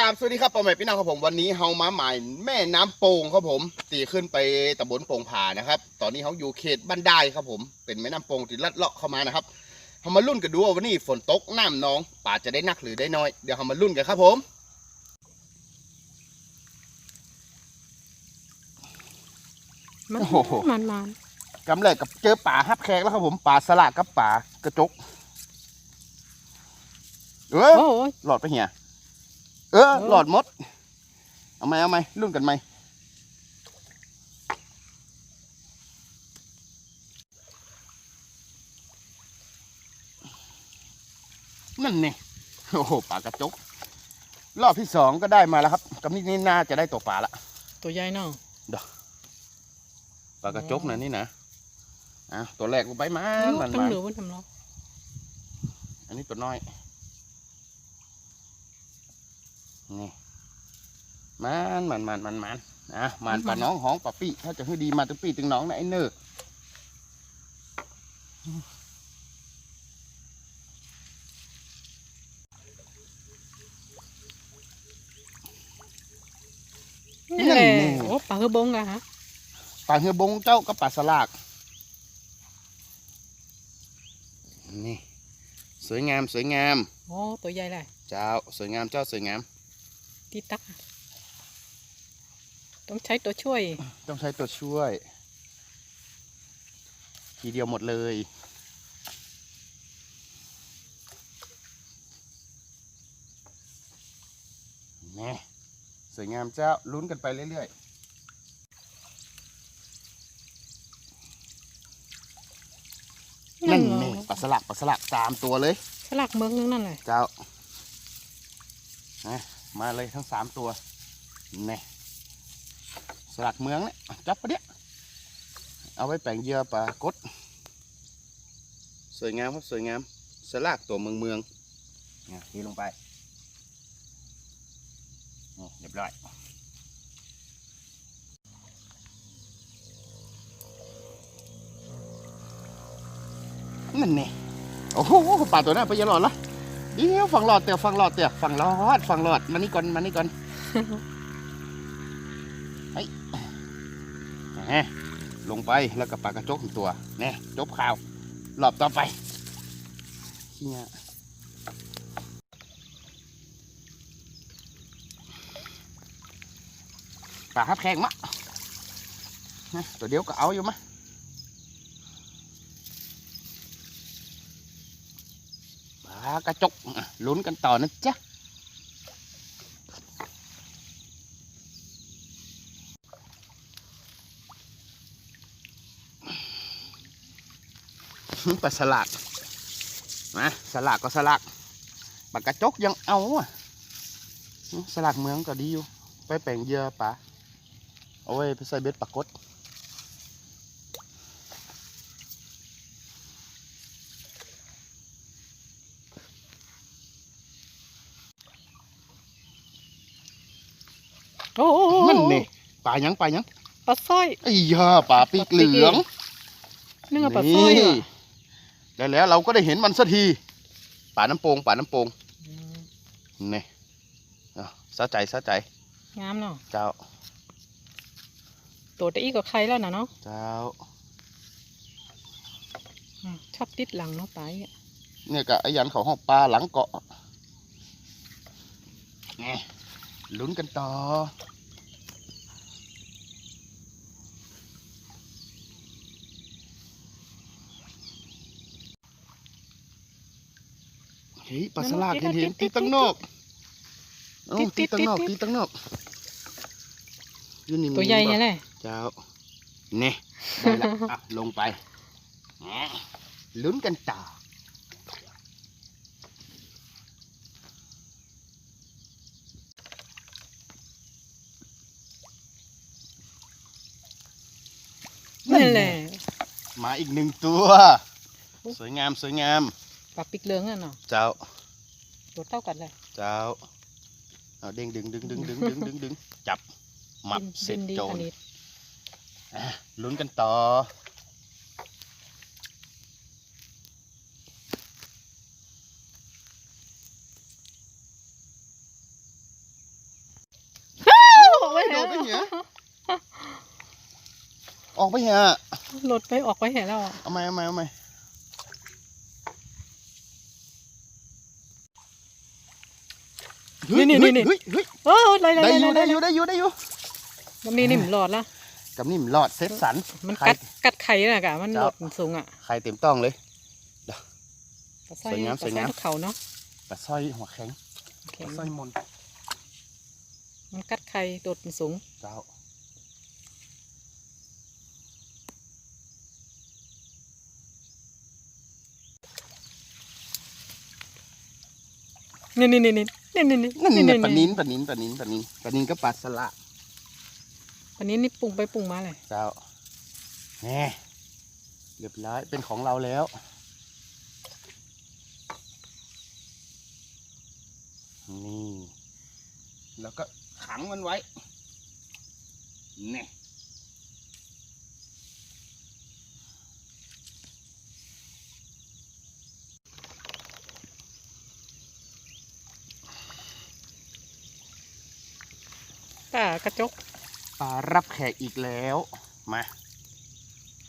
กราบสวัสดีครับพ่อแม่พี่น้องครับผมวันนี้เฮามาหมายแม่น้ำโป่งครับผมตีขึ้นไปตำบลโป่งผานะครับ ตอนนี้เฮาอยู่เขตบ้านได้ครับผมเป็นแม่น้ำโป่งที่ลัดเลาะเข้ามานะครับเฮามาลุ้นกันดูว่าวันนี้ฝนตกน้ำน้องป่าจะได้นักหรือได้น้อยเดี๋ยวเฮามาลุ้นกันครับผมมันโอ้โหมันมันกำเริดกับเจอป่าฮับแขกแล้วครับผมป่าสละกับป่ากระจกเออโอ้ยหลอดไปเหีย เออเออหลอดหมด เอาไหมเอาไหมรุ่นกันไหมนั่นนี่โอ้โหปลากระจก รอบที่สองก็ได้มาแล้วครับกำนี้นี่น่าจะได้ตัวปลาละ ตัวใหญ่เนาะปลากระจกนะนี่นะอะตัวแรกลงไปมาโอ้มันตั้งมาเหลือมันทำเราอันนี้ตัวน้อย นี่มันมันมันมันมันอะมันปลาน้องหองปลาปี้ถ้าจะให้ดีมาตึงปี้ตึงน้องนะไอ้เนอนี่แหละโอ้ปลาคือบงอะฮะปลาเฮือบงเจ้ากับปลาสลากนี่สวยงามสวยงามโอ้ตัวใหญ่เลยเจ้าสวยงามเจ้าสวยงาม ที่ตักอะต้องใช้ตัวช่วย ต้องใช้ตัวช่วย ทีเดียวหมดเลย นี่ สวยงามเจ้า ลุ้นกันไปเรื่อย ๆนั่นเหรอนี่ปลาสลักปลาสลักสามตัวเลย สลักเมืองนึงนั่นแหละเจ้านะ มาเลยทั้งสามตัวนี่สลักเมืองเนี่ยจับปะเดี๋ยเอาไว้แปลงเหยื่อปลากดสวยงามครับสวยงามสลักตัวเมืองเมืองเนี่ยทีลงไปนี่เรียบร้อยนั่นนี่โอ้โหปลาตัวนั้นไปอยาหลอดละ เดี๋ยวฝั่งหลอดเตียวฝั่งหลอดเตียวฝั่งหลอดฝั่งหลอดมานี่ก่อนมานี่ก่อนเฮ้ยแหมลงไปแล้วก็ปลากระจกอีกตัวแน่จบข่าวรอบต่อไปเนี่ยปลาฮับแข็งมะนะตัวเดียวก็เอาอยู่มะ ปลากระจกลุ้นกันต่อนะจ๊ะปลาสลัดนะสลัดก็สลัดปลากระจกยังเอาอะสลัดเมืองก็ดีอยู่ ไปแปลงเยื่อปลาเอาไว้ไปใส่เบ็ดปลากด โอ้โอ้โอ้ นั่นนี่ป ลายังปลายังปลาสร้อยไอ้ยาปลาปีกเหลืองนึกว่าปลาสร้อยนี่ว่ะแล้วแล้วเราก็ได้เห็นมันสักทีป่าน้ำโปงป่าน้ำโปงอืมนี่อะสะใจสะใจงามเนาะเจ้าตัวตะอี้กับใครแล้วนะเนาะเจ้าอืมชอบติดหลังเนาะไปลาอะเนี่ยกับไอ้ยันเขาห้องปลาหลังเกาะนี่ลุ้นกันต่อ เฮ้ยปลาสลากเห็นเห็นตีตั้งนอกเอ้าตีตั้งนอกตีตั้งนอกอยู่นี่ตัวใหญ่เนี่ยแหละเจ้าเนี่ยได้ละอะลงไปแหมลุ้นกันต่อนั่นแหละมาอีกหนึ่งตัว สวยงามสวยงาม ปลาปิกเหลืองอะเนาะเจ้าตัวเท่ากันเลย เจ้าเอาเด้งดึงดึงดึงดึงดึงดึงดึงจับหมับดิ้นเสร็จดิ้นดีโจอัรนนี้อะลุ้นกันต่อนเหรอออกไปเหรอหลดไปออกไปแห่แล้วอะเอาไหมเอาไหมเอาไหม เฮ้ยนี่นี่นี่เฮ้ยเฮ้ยโอ้ยเลยเลยได้เลอยู่ยได้เลยอยู่ได้อยู่ได้อยู่มันนี่นี่มันหลอดละกับนี่มันรอดเซฟสัน มันไข่กัดกัดไข่น่ะกะมันคหรัลบดมันสูงอะไข่เต็มต้องเลยปลาสร้อยสวยงามปลาสวยงามทุกเขาเนาะปลาสร้อยหัวแข็งแข็ปงลาสร้อยมนมันกัดไข่โดดมันสูงเจ้านี่นี่นี่ นี่นี่นี่นี่นั่นนี่นี่ปลานินปลานินปลานินปลานินปลานินก็ปลาสละอันนี้นี่ปรุงไปปรุงมาเลยเจ้าแน่เรียบร้อยเป็นของเราแล้วนี่แล้วก็ขังมันไว้นี่ป ลากระจกปลารับแขกอีกแล้ว มา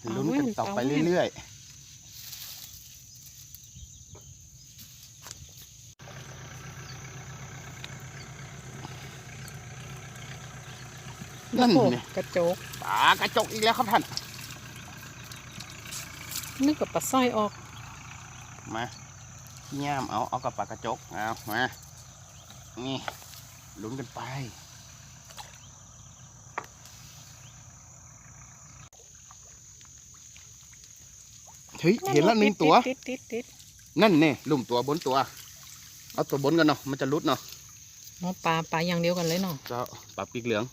เอาลุ้นกันเว้ยต่อไปเอาเว้ยเรื่อยๆนั่นโอ้โหเนี่ยกระจกปลากระจกอีกแล้วครับท่านนึกกับปลาสร้อยออก มาย่ามเอาเอากับปลากระจกเอามานี่ลุ้นกันไป ฮ้ยเห็นแล้วหนึ่งตัว ติดติดติดนั่นเนี่ยลุ่มตัวบนตัว เอาตัวบนกันเนาะมันจะรุดเนาะอ๋อปลาปลาอย่างเดียวกันเลยเนาะเจ้าปลาปีกเหลือง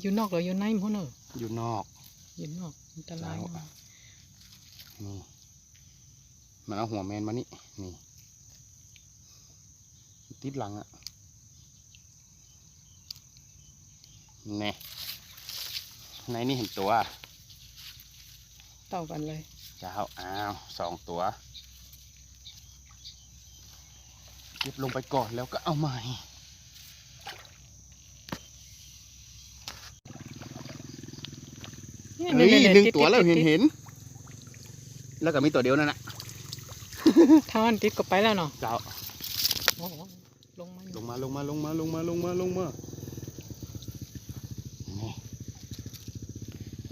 อยู่นอกหรืออยู่ในมั้งเนอะอยู่นอกอยู่นอกอันตรายเอามากนี่มันเอาหัวแมนมานี่นี่ ติดหลังอะแน่ในนี่เห็นตัวเต่ากันเลยเจ้าอ้าวสองตัวเก็บลงไปก่อนแล้วก็เอาใหม่เฮ้ยหนึ่งตัวแล้วเห็นเห็น แล้วก็มีตัวเดียวนั่นนะถ้ามันติดก็ไปแล้วเนาะเจ้าโอ้โหลงมาลงมาลงมาลงมาลงมาลงมาลงมา นี่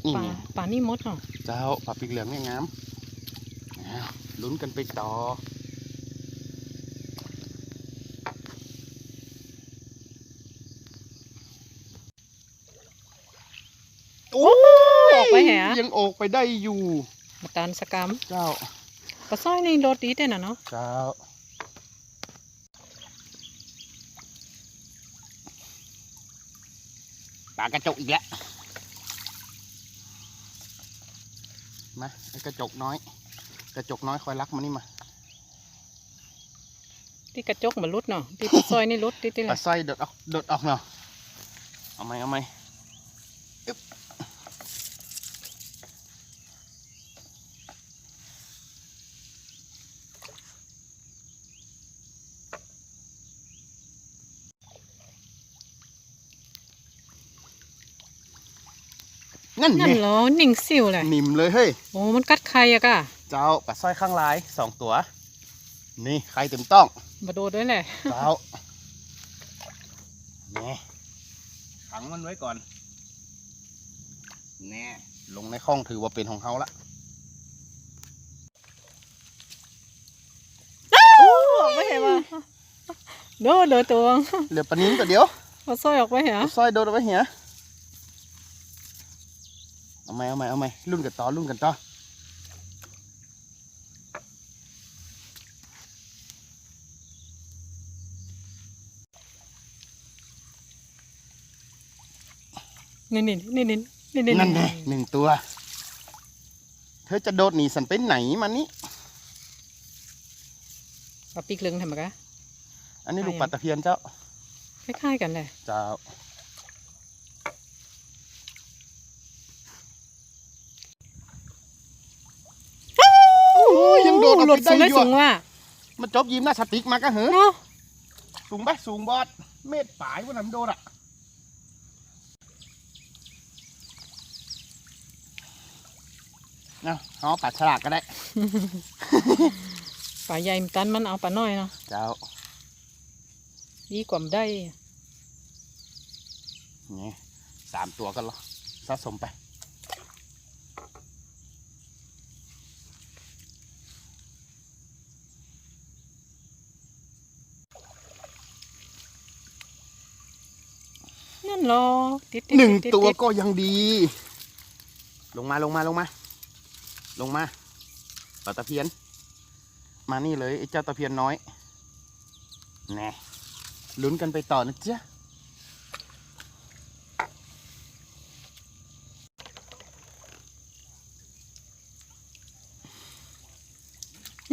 นี่ปลาไงปลานี่มดเนาะเจ้าปลาปีกเหลืองเนี่ยงามอ้าวลุ้นกันไปต่อ โอ้ออกไปแหะ ยังออกไปได้อยู่ มาตานสกรรมเจ้า ปลาสร้อยนี่โรตีแต่น่ะเนาะเจ้า ปลากระจกอีกแล้ว มาไอ้กระจกน้อย กระจกน้อยคอยรักมานี่มา ที่กระจกมันรุดเนาะที่ปลาสร้อยนี่รุดติดติดปเลลายสร้อยโดดออกโดดออกเนาะเอาไหมเอาไหม นั่นนั่ไงนเหรอหนิ่งสิวเลยนิ่มเลยเฮ้ยโอ้มันกัดใครอะกะเจ้าปลาสร้อยข้างลายสองตัว นี่ใครเต็มต้องมาโดดด้วยแหละเจ้าแน่ขังมันไว้ก่อนแน่ลงในคลองถือว่าเป็นของเขาละโอ้ออกไปเห็นป่ะโดดเลยตัวเหลือปลานิ้นตัวเดียวปลาสร้อยออกไปเหรอเอาสร้อยโดนเอาไว้เหีย เอาไหมเอาไหมเอาไหมรุ่นกันต่อรุ่นกันต่อนี่นี่นี่นี่นี่นี่นั่นไงหนึ่งตัว เธอจะโดดหนีสันไปไหนมานี่ปลาปีกเหลืองทำไมกะอันนี้ลูกปลาตะเพียนเจ้าคล้ายๆกันเลยเจ้าังโดดหลุไปดได้สูอยู่สูงอะมันจบยิมหน้าสติ๊กมากะเหรอสูงไหมสูงบอดเม็ดปลายว่าน้ำโดดอะเนาะเอาปัดฉลากก็ได้ ปลาใหญ่มันตันมันเอาปลาน้อยเนาะเจ้า ดีกว่ามันได้ นี่สามตัวกันเหรสะสมไป รอติดติดหนึ่งติดตัวติดก็ยังดี ลงมาลงมาลงมา ลงมาปลาตะเพียน มานี่เลยไอ้เจ้าตะเพียนน้อยแน่ลุ้นกันไปต่อนะจ๊ะ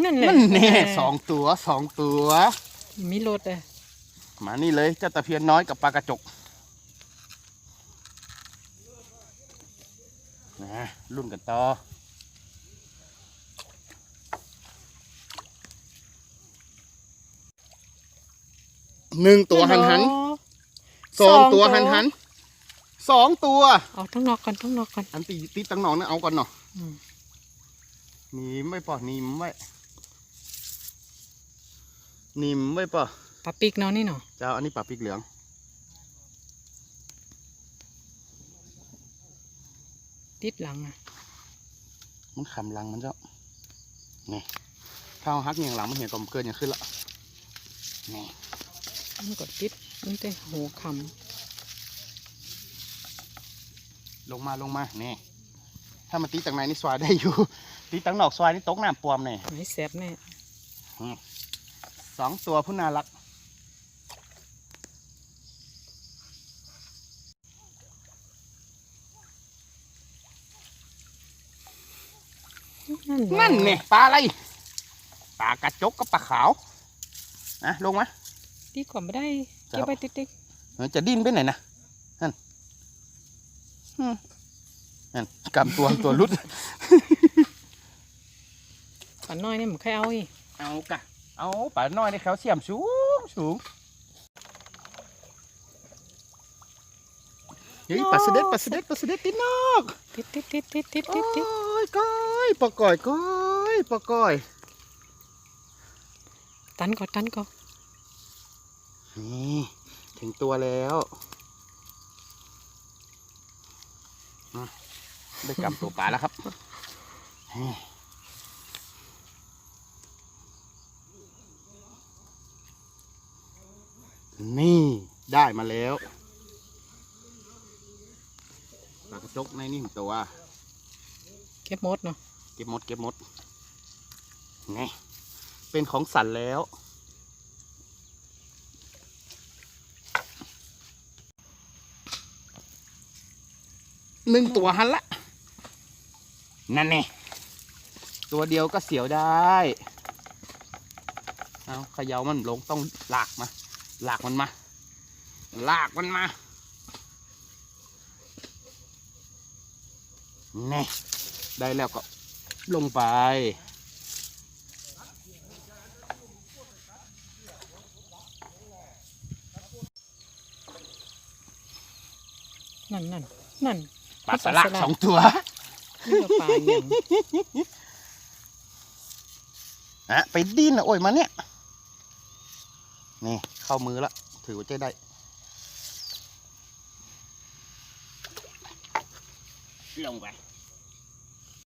นั่นแหละนั่นแน่สองตัวสองตัว มีรถเลยมานี่เลยเจ้าตะเพียนน้อยกับปลากระจกะรุ่นกันต่อหนึ่งตัวหันหันสองตัวหันหันสองตัวเอาทั้งนอกกันทั้งนอกกันอันตีตีตั้งหนองนะเอาก่อนเนาะอืมหนีมไว้ป่ะหนีมไว้หนีมไว้ป่ะปลาปีกเนาะนี่เนาะเจ้าอันนี้ปลาพริกเหลือง ติดหลังอะ มันขำลังมันเจ้านี่ถ้าเอาฮักอย่างหลังมันเห็นกลมเกินอย่างขึ้นละนี่มันก็ติดมันแต่หัวคลงมาลงมานี่ถ้ามันตีตั้งในนี่สวายได้อยู่ ตีตั้งนอกสวายนี่ตกน้ำปวมเนี่ยำไม่แสบแน่สองตัวผู้น่ารัก นั่นนั่นเนี่ยปลาอะไรปลากระจกกับปลาขาวนะลงมาดีกว่าไม่ได้ครับเก็บไปติดติดเออจะดิ้นไปไหนนะนั่นอืมนั่นกำตัวตัวรุดปลาน้อยนี่มันใครเอาอีกเอากะเอาปลาน้อยในแคลเซียมสูงสูงเฮ้ยปลาเสด็จปลาเสด็จปลาเสด็จติดนอกติดติดติดติดติดโอ้ติดติดยก้ อยปลาก้อยก้อยปลาก้อย ตันก็ตันก็นี่ถึงตัวแล้วมาได้กำตัวปลาแล้วครับนี่ได้มาแล้วปลากระจกในนี่หนึ่งตัว เก็บหมดเนาะเก็บหมดเก็บหมดนี่เป็นของสันแล้ว หนึ่งตัวหันละ นั่นไงตัวเดียวก็เสียวได้ เอาเขย่ามันลงต้องลากมา ลากมันมา ลากมันมาแน่ได้แล้วก็ ลงไปนั่นนั่นนั่นปลาสลักสองตัวนี่ก็ปลาอย่างฮะไปดิ้นอะโอ้ยมาเนี่ย นี่ เข้ามือแล้วถือว่าใจได้ลงไป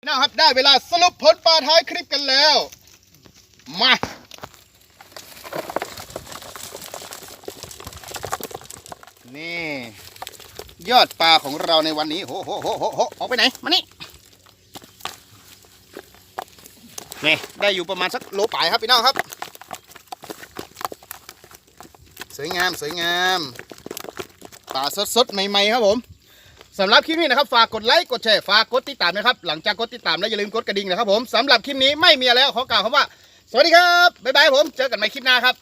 นะครับได้เวลาสรุปผลปลาท้ายคลิปกันแล้ว มานี่ยอดปลาของเราในวันนี้โหโหโหโหโหออกไปไหนมานี่นี่ได้อยู่ประมาณสักโลป่ายครับพี่น้องครับ สวยงามสวยงามปลาสดๆใหม่ๆครับผม สำหรับคลิปนี้นะครับฝากกดไลค์กดแชร์ฝากกดติดตามนะครับ หลังจากกดติดตามแล้วอย่าลืมกดกระดิ่งนะครับผมสำหรับคลิปนี้ไม่มีอะไรแล้วขอกล่าวคำว่า สวัสดีครับบ๊ายบายผมเจอกันใหม่คลิปหน้าครับ